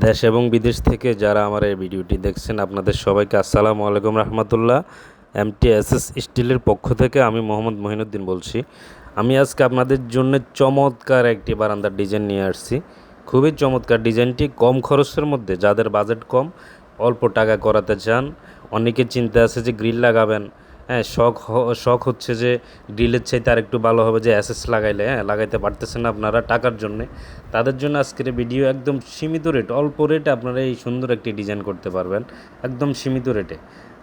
দেশ এবং বিদেশ থেকে যারা আমার এই ভিডিওটি দেখছেন, আপনাদের সবাইকে আসসালামু আলাইকুম রহমতুল্লাহ। এমটি এস এস স্টিলের পক্ষ থেকে আমি মোহাম্মদ মহিনুদ্দিন বলছি। আমি আজকে আপনাদের জন্য চমৎকার একটি বারান্দার ডিজাইন নিয়ে আসছি। খুবই চমৎকার ডিজাইনটি, কম খরচের মধ্যে, যাদের বাজেট কম, অল্প টাকা করাতে চান, অনেকে চিন্তা আছে যে গ্রিল লাগাবেন হ্যাঁ শখ শখ হচ্ছে যে ডিলের চাইতে আর একটু ভালো হবে যে অ্যাসেস লাগাইলে হ্যাঁ লাগাইতে পারতেছেন আপনারা টাকার জন্যে। তাদের জন্য আজকের ভিডিও একদম সীমিত রেট অল্প রেটে আপনারা এই সুন্দর একটি ডিজাইন করতে পারবেন, একদম সীমিত রেটে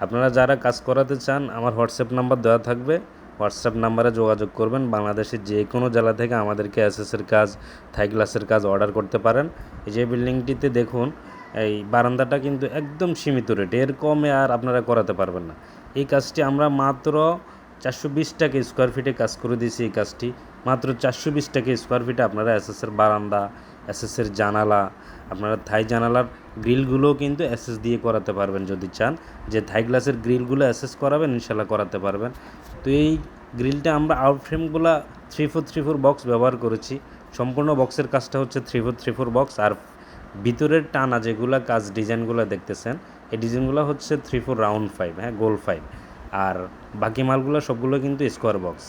আপনারা যারা কাজ করাতে চান, আমার হোয়াটসঅ্যাপ নাম্বার দেওয়া থাকবে হোয়াটসঅ্যাপ নাম্বারে যোগাযোগ করবেন, বাংলাদেশের যে কোনো জেলা থেকে আমাদেরকে এসএসের কাজ থাই গ্লাসের কাজ অর্ডার করতে পারেন। এই যে বিল্ডিংটিতে দেখুন, এই বারান্দাটা কিন্তু একদম সীমিত রেট এর কমে আর আপনারা করাতে পারবেন না। এই কাজটি আমরা মাত্র চারশো বিশ টাকা স্কোয়ার ফিটে কাজ করে দিয়েছি এই কাজটি। মাত্র চারশো বিশ টাকা স্কোয়ার ফিটে আপনারা এসএসের বারান্দা এসএসের জানালা, আপনারা থাই জানালার গ্রিলগুলোও কিন্তু এসএস দিয়ে করাতে পারবেন যদি চান। যে থাই গ্লাসের গ্রিলগুলো এসএস করাবেন ইনশাল্লাহ করাতে পারবেন। তো এই গ্রিলটা আমরা out ফ্রেমগুলো three four three four box ব্যবহার করেছি। সম্পূর্ণ বক্সের কাজটা হচ্ছে three four three four box আর ভিতরের টানা যেগুলো কাজ ডিজাইনগুলো দেখতেছেন এই ডিজাইনগুলো হচ্ছে থ্রি ফোর রাউন্ড ফাইভ হ্যাঁ গোল ফাইভ আর বাকি মালগুলো সবগুলো কিন্তু স্কোয়ার বক্স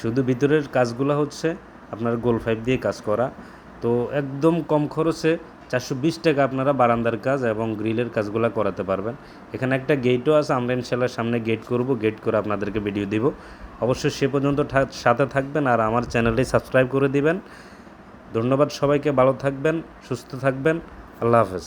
শুধু ভিতরের কাজগুলো হচ্ছে আপনার গোল ফাইভ দিয়ে কাজ করা। তো একদম কম খরচে চারশো বিশ টাকা আপনারা বারান্দার কাজ এবং গ্রিলের কাজগুলো করাতে পারবেন। এখানে একটা গেটও আছে আমরা ইনশাল্লাহ সামনে গেট করব গেট করে আপনাদেরকে ভিডিও দিব। অবশ্যই সে পর্যন্ত সাথে থাকবেন আর আমার চ্যানেলটি সাবস্ক্রাইব করে দিবেন। ধন্যবাদ সবাইকে, ভালো থাকবেন, সুস্থ থাকবেন। আল্লাহ হাফেজ।